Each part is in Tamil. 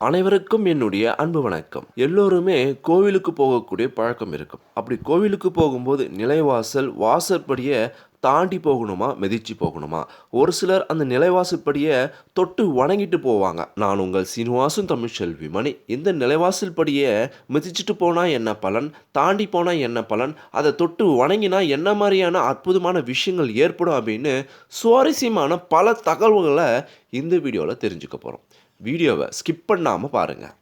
அனைவருக்கும் என்னுடைய அன்பு வணக்கம். எல்லோருமே கோவிலுக்கு போகக்கூடிய பழக்கம் இருக்கும். அப்படி கோவிலுக்கு போகும்போது நிலைவாசல் வாசற்படியை தாண்டி போகணுமா மிதிச்சு போகணுமா? ஒரு சிலர் அந்த நிலைவாசல் தொட்டு வணங்கிட்டு போவாங்க. நான் உங்கள் சீனிவாசும் தமிழ்ச்செல்வி மணி இந்த நிலைவாசல் படியை மிதிச்சிட்டு போனால் என்ன பலன்? தாண்டி போனால் என்ன பலன்? அதை தொட்டு வணங்கினா என்ன மாதிரியான அற்புதமான விஷயங்கள் ஏற்படும் அப்படின்னு சுவாரஸ்யமான பல தகவல்களை இந்த வீடியோவில் தெரிஞ்சுக்க போகிறோம் வீடியோவை ஸ்கிப் பண்ணாமல் பாருங்கள்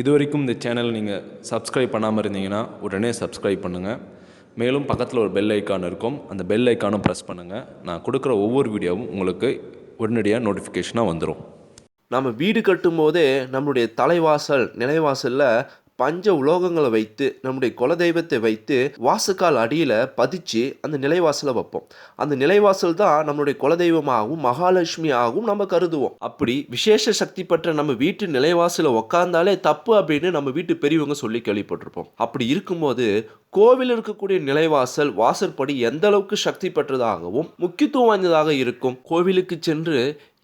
இது வரைக்கும் இந்த சேனல் நீங்கள் சப்ஸ்கிரைப் பண்ணாமல் இருந்தீங்கன்னா உடனே சப்ஸ்கிரைப் பண்ணுங்கள் மேலும் பக்கத்தில் ஒரு பெல் ஐக்கான் இருக்கும். அந்த பெல் ஐக்கானும் ப்ரெஸ் பண்ணுங்கள் நான் கொடுக்குற ஒவ்வொரு வீடியோவும் உங்களுக்கு உடனடியாக நோட்டிஃபிகேஷனாக வந்துடும் நம்ம வீடு கட்டும்போதே நம்மளுடைய தலைவாசல் நிலைவாசலில் பஞ்ச உலோகங்களை வைத்து நம்முடைய குலதெய்வத்தை வைத்து வாசுக்கால் அடியில் பதிச்சு அந்த நிலைவாசலை வைப்போம். அந்த நிலைவாசல் தான் நம்மளுடைய குலதெய்வமாகவும் மகாலட்சுமியாகவும் நம்ம கருதுவோம். அப்படி விசேஷ சக்தி பெற்ற நம்ம வீட்டு நிலைவாசலை உக்காந்தாலே தப்பு அப்படின்னு நம்ம வீட்டு பெரியவங்க சொல்லி கேள்விப்பட்டிருப்போம். அப்படி இருக்கும்போது கோவில் இருக்கக்கூடிய நிலைவாசல் வாசற்படி எந்த அளவுக்கு சக்தி பெற்றதாகவும் முக்கியத்துவம் வாய்ந்ததாக இருக்கும். கோவிலுக்கு சென்று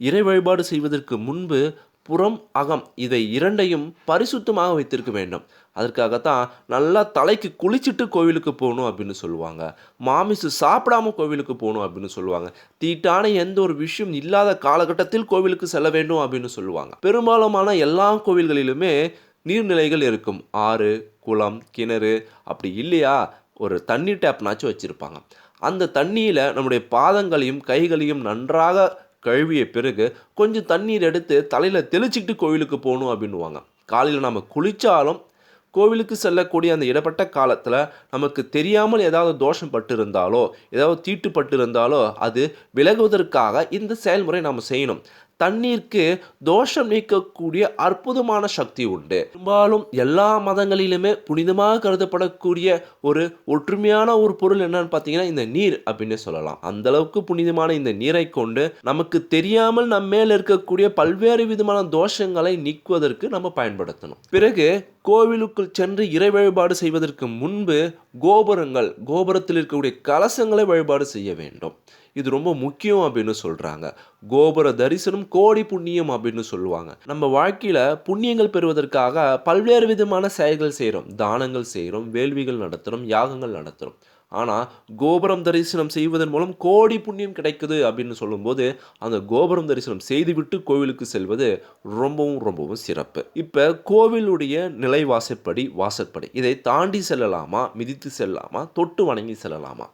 இறை வழிபாடு செய்வதற்கு முன்பு புறம் அகம். இதை இரண்டையும் பரிசுத்தமாக வைத்திருக்க வேண்டும். அதற்காகத்தான் நல்லா தலைக்கு குளிச்சுட்டு கோவிலுக்கு போகணும் அப்படின்னு சொல்லுவாங்க. மாமிசு சாப்பிடாம கோவிலுக்கு போகணும் அப்படின்னு சொல்லுவாங்க. தீட்டான எந்த ஒரு விஷயம் இல்லாத காலகட்டத்தில் கோவிலுக்கு செல்ல வேண்டும் அப்படின்னு சொல்லுவாங்க. பெரும்பாலுமான எல்லா கோவில்களிலுமே நீர்நிலைகள் இருக்கும். ஆறு குளம் கிணறு அப்படி இல்லையா? ஒரு தண்ணி டேப்னாச்சும் வச்சுருப்பாங்க. அந்த தண்ணியில் நம்முடைய பாதங்களையும் கைகளையும் நன்றாக கழுவிய பிறகு கொஞ்சம் தண்ணீர் எடுத்து தலையில் தெளிச்சிக்கிட்டு கோவிலுக்கு போகணும் அப்படின்னுவாங்க. காலையில் நம்ம குளித்தாலும் கோவிலுக்கு செல்லக்கூடிய அந்த இடப்பட்ட காலத்தில் நமக்கு தெரியாமல் ஏதாவது தோஷம் பட்டு இருந்தாலோ ஏதாவது தீட்டுப்பட்டு இருந்தாலோ அது விலகுவதற்காக இந்த செயல்முறை நாம் செய்யணும். தண்ணீருக்கு தோஷம் நீக்கக்கூடிய அற்புதமான சக்தி உண்டு. பெரும்பாலும் எல்லா மதங்களிலுமே புனிதமாக கருதப்படக்கூடிய ஒரு ஒற்றுமையான ஒரு பொருள் என்னன்னு பார்த்தீங்கன்னா இந்த நீர் அப்படின்னு சொல்லலாம். அந்த அளவுக்கு புனிதமான இந்த நீரை கொண்டு நமக்கு தெரியாமல் நம்ம மேல இருக்கக்கூடிய பல்வேறு விதமான தோஷங்களை நீக்குவதற்கு நம்ம பயன்படுத்தணும். பிறகு கோவிலுக்குள் சென்று இறை வழிபாடு செய்வதற்கு முன்பு கோபுரங்கள் கோபுரத்தில் இருக்கக்கூடிய கலசங்களை வழிபாடு செய்ய வேண்டும். இது ரொம்ப முக்கியம் அப்படின்னு சொல்கிறாங்க கோபுர தரிசனம் கோடி புண்ணியம் அப்படின்னு சொல்லுவாங்க. நம்ம வாழ்க்கையில் புண்ணியங்கள் பெறுவதற்காக பல்வேறு விதமான செயல்கள் செய்கிறோம் தானங்கள் செய்கிறோம் வேள்விகள் நடத்துகிறோம் யாகங்கள் நடத்துகிறோம் ஆனால் கோபுரம் தரிசனம் செய்வதன் மூலம் கோடி புண்ணியம் கிடைக்குது அப்படின்னு சொல்லும்போது அந்த கோபுரம் தரிசனம் செய்துவிட்டு கோவிலுக்கு செல்வது ரொம்பவும் ரொம்பவும் சிறப்பு. இப்போ கோவிலுடைய நிலை வாசற்படி வாசற்படி இதை தாண்டி செல்லலாமா மிதித்து செல்லலாமா தொட்டு வணங்கி செல்லலாமா?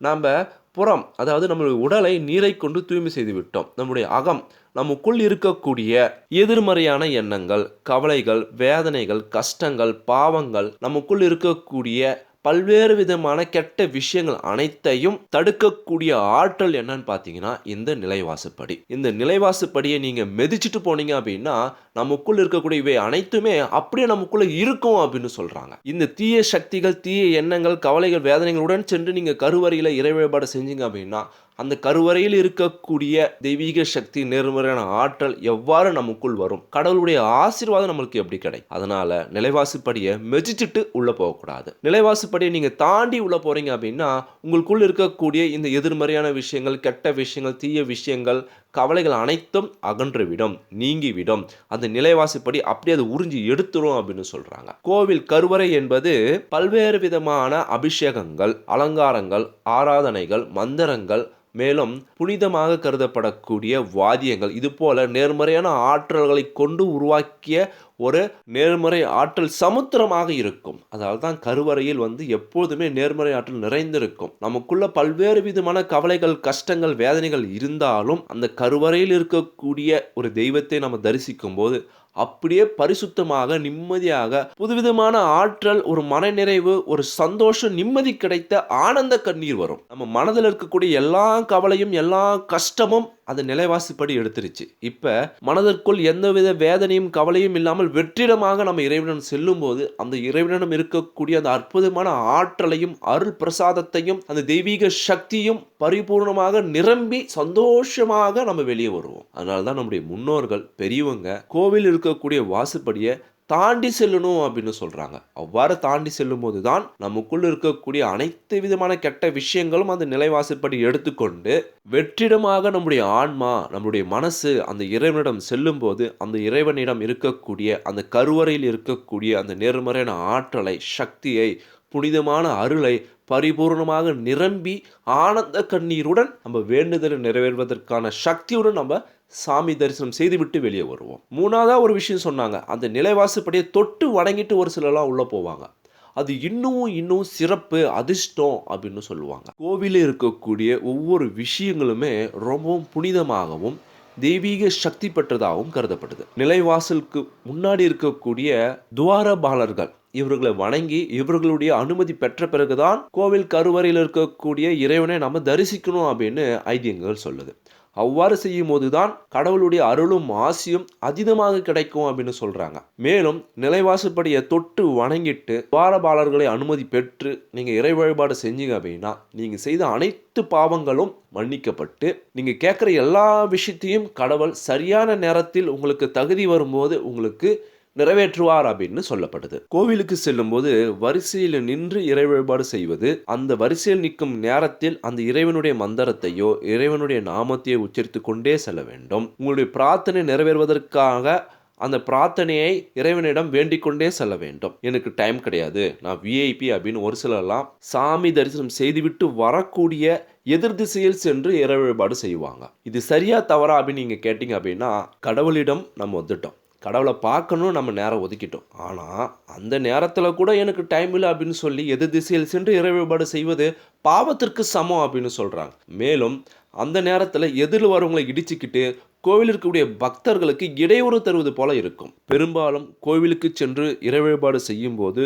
நாம் புறம் அதாவது நம்மளுடைய உடலை நீரை கொண்டு தூய்மை செய்து விட்டோம். நம்முடைய அகம் நமக்குள் இருக்கக்கூடிய எதிர்மறையான எண்ணங்கள் கவலைகள் வேதனைகள் கஷ்டங்கள் பாவங்கள் நமக்குள் இருக்கக்கூடிய பல்வேறு விதமான கெட்ட விஷயங்கள் அனைத்தையும் தடுக்கக்கூடிய ஆற்றல் என்னன்னு பார்த்தீங்கன்னா இந்த நிலைவாசுப்படி. இந்த நிலைவாசுப்படியை நீங்கள் மெதிச்சுட்டு போனீங்க அப்படின்னா நமக்குள்ள இருக்கக்கூடிய இவை அனைத்துமே அப்படியே நமக்குள்ள இருக்கும் அப்படின்னு சொல்றாங்க. இந்த தீய சக்திகள் தீய எண்ணங்கள் கவலைகள் வேதனைகளுடன் சென்று நீங்க கருவறையில் இறை வழிபாடு செஞ்சீங்க அப்படின்னா அந்த கருவறையில் இருக்கக்கூடிய தெய்வீக சக்தி நேர்மறையான ஆற்றல் எவ்வாறு நமக்குள் வரும்? கடவுளுடைய ஆசீர்வாதம் நம்மளுக்கு எப்படி கிடைக்கும்? அதனால நிலைவாசிப்படியை மெதிச்சிட்டு உள்ள போகக்கூடாது. நிலைவாசிப்படியை நீங்க தாண்டி உள்ள போறீங்க அப்படின்னா உங்களுக்குள் இருக்கக்கூடிய இந்த எதிர்மறையான விஷயங்கள் கெட்ட விஷயங்கள் தீய விஷயங்கள் கவலைகள் அனைத்தும் அகன்றுவிடும் நீங்கிவிடும். அந்த நிலைவாசிப்படி அப்படியே அது உறிஞ்சி எடுத்துரும் அப்படின்னு சொல்கிறாங்க கோவில் கருவறை என்பது பல்வேறு விதமான அபிஷேகங்கள் அலங்காரங்கள் ஆராதனைகள் மந்திரங்கள் மேலும் புனிதமாக கருதப்படக்கூடிய வாத்தியங்கள். இது போல நேர்மறையான ஆற்றல்களை கொண்டு உருவாக்கிய ஒரு நேர்மறை ஆற்றல் சமுத்திரமாக இருக்கும். அதனால தான் கருவறையில் வந்து எப்போதுமே நேர்மறை ஆற்றல் நிறைந்திருக்கும். நமக்குள்ள பல்வேறு விதமான கவலைகள் கஷ்டங்கள் வேதனைகள் இருந்தாலும் அந்த கருவறையில் இருக்கக்கூடிய ஒரு தெய்வத்தை நம்ம தரிசிக்கும் போது அப்படியே பரிசுத்தமாக நிம்மதியாக புதுவிதமான ஆற்றல் ஒரு மனநிறைவு ஒரு சந்தோஷம் நிம்மதி கிடைத்த ஆனந்த கண்ணீர் வரும். நம்ம மனதில் இருக்கக்கூடிய எல்லா கவலையும் எல்லா கஷ்டமும் அது நிலைவாசிப்படி எடுத்துருச்சு. இப்போ மனதிற்குள் எந்தவித வேதனையும் கவலையும் இல்லாமல் வெற்றிடமாக நம்ம இறைவனிடம் செல்லும் போது அந்த இறைவனிடம் இருக்கக்கூடிய அந்த அற்புதமான ஆற்றலையும் அருள் பிரசாதத்தையும் அந்த தெய்வீக சக்தியும் பரிபூர்ணமாக நிரம்பி சந்தோஷமாக நம்ம வெளியே வருவோம். அதனால தான் நம்முடைய முன்னோர்கள் பெரியவங்க கோவில் இருக்கக்கூடிய வாசுப்படியை தாண்டி செல்லணும் அப்படின்னு சொல்கிறாங்க அவ்வாறு தாண்டி செல்லும்போது தான் நமக்குள் இருக்கக்கூடிய அனைத்து விதமான கெட்ட விஷயங்களும் அந்த நிலைவாசற்படி எடுத்துக்கொண்டு வெற்றிடமாக நம்முடைய ஆன்மா நம்முடைய மனசு அந்த இறைவனிடம் செல்லும்போது அந்த இறைவனிடம் இருக்கக்கூடிய அந்த கருவறையில் இருக்கக்கூடிய அந்த நேர்மறையான ஆற்றலை சக்தியை புனிதமான அருளை பரிபூர்ணமாக நிரம்பி ஆனந்த கண்ணீருடன் நம்ம வேண்டுதலை நிறைவேறுவதற்கான சக்தியுடன் நம்ம சாமி தரிசனம் செய்துவிட்டு வெளியே வருவோம். மூணாவதாக ஒரு விஷயம் சொன்னாங்க. அந்த நிலைவாசப்படியை தொட்டு வணங்கிட்டு ஒரு சிலர்லாம் உள்ளே போவாங்க. அது இன்னும் இன்னும் சிறப்பு அதிர்ஷ்டம் அப்படின்னு சொல்லுவாங்க. கோவிலில் இருக்கக்கூடிய ஒவ்வொரு விஷயங்களுமே ரொம்பவும் புனிதமாகவும் தெய்வீக சக்தி பெற்றதாகவும் கருதப்படுது. நிலைவாசலுக்கு முன்னாடி இருக்கக்கூடிய துவாரபாலர்கள் இவர்களை வணங்கி இவர்களுடைய அனுமதி பெற்ற பிறகுதான் கோவில் கருவறையில் இருக்கக்கூடிய இறைவனை நம்ம தரிசிக்கணும் அப்படின்னு ஐதியங்கள் சொல்லுது. அவ்வாறு செய்யும் போதுதான் கடவுளுடைய அருளும் ஆசியும் அதிகமாக கிடைக்கும் அப்படின்னு சொல்றாங்க. மேலும் நிலைவாசப்படியை தொட்டு வணங்கிட்டு துவாரபாலர்களை அனுமதி பெற்று நீங்க இறை வழிபாடு செஞ்சீங்க அப்படின்னா நீங்க செய்த அனைத்து பாவங்களும் மன்னிக்கப்பட்டு நீங்க கேட்குற எல்லா விஷயத்தையும் கடவுள் சரியான நேரத்தில் உங்களுக்கு தகுதி வரும்போது உங்களுக்கு நிறைவேற்றுவார் அப்படின்னு சொல்லப்படுது. கோவிலுக்கு செல்லும்போது வரிசையில் நின்று இறை வழிபாடு செய்வது அந்த வரிசையில் நிற்கும் நேரத்தில் அந்த இறைவனுடைய மந்திரத்தையோ இறைவனுடைய நாமத்தையோ உச்சரித்து கொண்டே செல்ல வேண்டும். உங்களுடைய பிரார்த்தனை நிறைவேறுவதற்காக அந்த பிரார்த்தனையை இறைவனிடம் வேண்டிக் கொண்டே செல்ல வேண்டும். எனக்கு டைம் கிடையாது. நான் விஐபி அப்படின்னு ஒரு சிலர்லாம் சாமி தரிசனம் செய்துவிட்டு வரக்கூடிய எதிர் திசையில் சென்று இறை வழிபாடு செய்வாங்க. இது சரியா தவறா அப்படின்னு நீங்கள் கேட்டிங்க அப்படின்னா கடவுளிடம் நம்ம வந்துட்டோம் கடவுளை பார்க்கணும் நம்ம நேரம் ஒதுக்கிட்டோம். ஆனால் அந்த நேரத்தில் கூட எனக்கு டைம் இல்லை அப்படின்னு சொல்லி எதிர் திசையில் சென்று இறை வழிபாடு செய்வது பாவத்திற்கு சமம் அப்படின்னு சொல்கிறாங்க மேலும் அந்த நேரத்தில் எதிரில் வரவங்களை இடிச்சுக்கிட்டு கோவில் இருக்கக்கூடிய பக்தர்களுக்கு இடையூறு தருவது போல இருக்கும். பெரும்பாலும் கோவிலுக்கு சென்று இறை வழிபாடு செய்யும்போது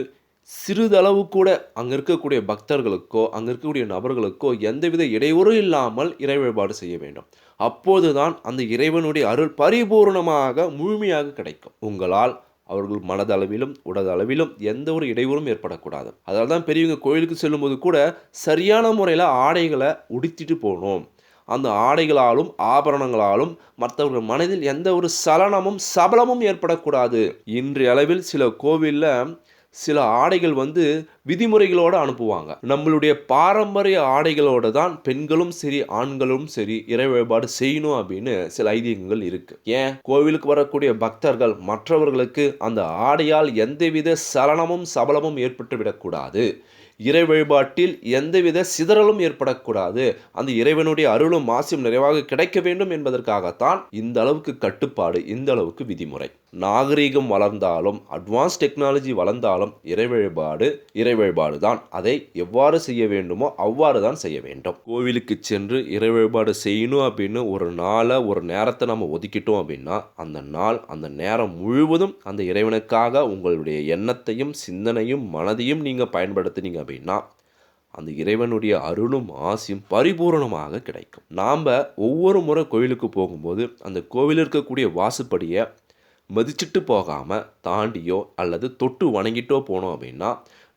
சிறிதளவு கூட அங்கே இருக்கக்கூடிய பக்தர்களுக்கோ அங்கே இருக்கக்கூடிய நபர்களுக்கோ எந்தவித இடையூறும் இல்லாமல் இறை வழிபாடு செய்ய வேண்டும். அப்போது தான் அந்த இறைவனுடைய அருள் பரிபூர்ணமாக முழுமையாக கிடைக்கும். உங்களால் அவர்கள் மனதளவிலும் உடலளவிலும் எந்த ஒரு இடையூறும் ஏற்படக்கூடாது. அதனால தான் பெரியவங்க கோயிலுக்கு செல்லும்போது கூட சரியான முறையில் ஆடைகளை உடுத்திட்டு போகணும். அந்த ஆடைகளாலும் ஆபரணங்களாலும் மற்றவர்கள் மனதில் எந்த ஒரு சலனமும் சபலமும் ஏற்படக்கூடாது. இன்றைய அளவில் சில கோவிலில் சில ஆடைகள் வந்து விதிமுறைகளோடு அனுப்புவாங்க. நம்மளுடைய பாரம்பரிய ஆடைகளோடு தான் பெண்களும் சரி ஆண்களும் சரி இறை வழிபாடு செய்யணும் அப்படின்னு சில ஐதீகங்கள் இருக்குது ஏன்? கோவிலுக்கு வரக்கூடிய பக்தர்கள் மற்றவர்களுக்கு அந்த ஆடையால் எந்தவித சலனமும் சபலமும் ஏற்பட்டு விடக்கூடாது இறை வழிபாட்டில் எந்தவித சிதறலும் ஏற்படக்கூடாது. அந்த இறைவனுடைய அருளும் மாசியும் நிறைவாக கிடைக்க வேண்டும் என்பதற்காகத்தான் இந்த அளவுக்கு கட்டுப்பாடு இந்த அளவுக்கு விதிமுறை. நாகரீகம் வளர்ந்தாலும் அட்வான்ஸ் டெக்னாலஜி வளர்ந்தாலும் இறை வழிபாடு இறை வழிபாடு தான். அதை எவ்வாறு செய்ய வேண்டுமோ அவ்வாறு தான் செய்ய வேண்டும். கோவிலுக்கு சென்று இறை வழிபாடு செய்யணும் அப்படின்னு ஒரு நாளை ஒரு நேரத்தை நம்ம ஒதுக்கிட்டோம் அப்படின்னா அந்த நாள் அந்த நேரம் முழுவதும் அந்த இறைவனுக்காக உங்களுடைய எண்ணத்தையும் சிந்தனையும் மனதையும் நீங்கள் பயன்படுத்தினீங்க அப்படின்னா அந்த இறைவனுடைய அருளும் ஆசியும் பரிபூரணமாக கிடைக்கும். நாம் ஒவ்வொரு முறை கோவிலுக்கு போகும்போது அந்த கோவிலில் இருக்கக்கூடிய வாசுப்படியை மதிச்சுட்டு போகாமல் தாண்டியோ அல்லது தொட்டு வணங்கிட்டோ போனோம் அப்படின்னா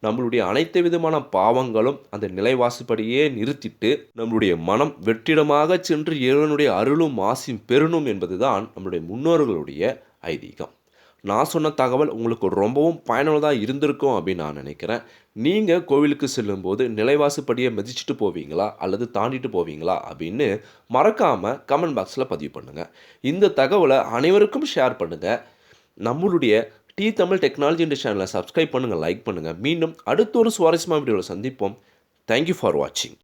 நம்மளுடைய அனைத்து விதமான பாவங்களும் அந்த நிலைவாசுப்படியே நிறுத்திட்டு நம்மளுடைய மனம் வெற்றிடமாக சென்று இறைவனுடைய அருளும் ஆசியும் பெறணும் என்பதுதான் நம்மளுடைய முன்னோர்களுடைய ஐதீகம். நான் சொன்ன தகவல் உங்களுக்கு ரொம்பவும் பயனுள்ளதாக இருந்திருக்கும் அப்படின்னு நான் நினைக்கிறேன். நீங்கள் கோவிலுக்கு செல்லும்போது நிலைவாசுப்படியை மிதிச்சிட்டு போவீங்களா? அல்லது தாண்டிட்டு போவீங்களா? அப்படின்னு மறக்காமல் கமெண்ட் பாக்ஸில் பதிவு பண்ணுங்கள் இந்த தகவலை அனைவருக்கும் ஷேர் பண்ணுங்கள் நம்மளுடைய டி தமிழ் டெக்னாலஜி இந்த சேனலை சப்ஸ்கிரைப் பண்ணுங்கள் லைக் பண்ணுங்கள் மீண்டும் அடுத்த ஒரு சுவாரஸ்யமான வீடியோவில் சந்திப்போம். தேங்க்யூ ஃபார் வாட்சிங்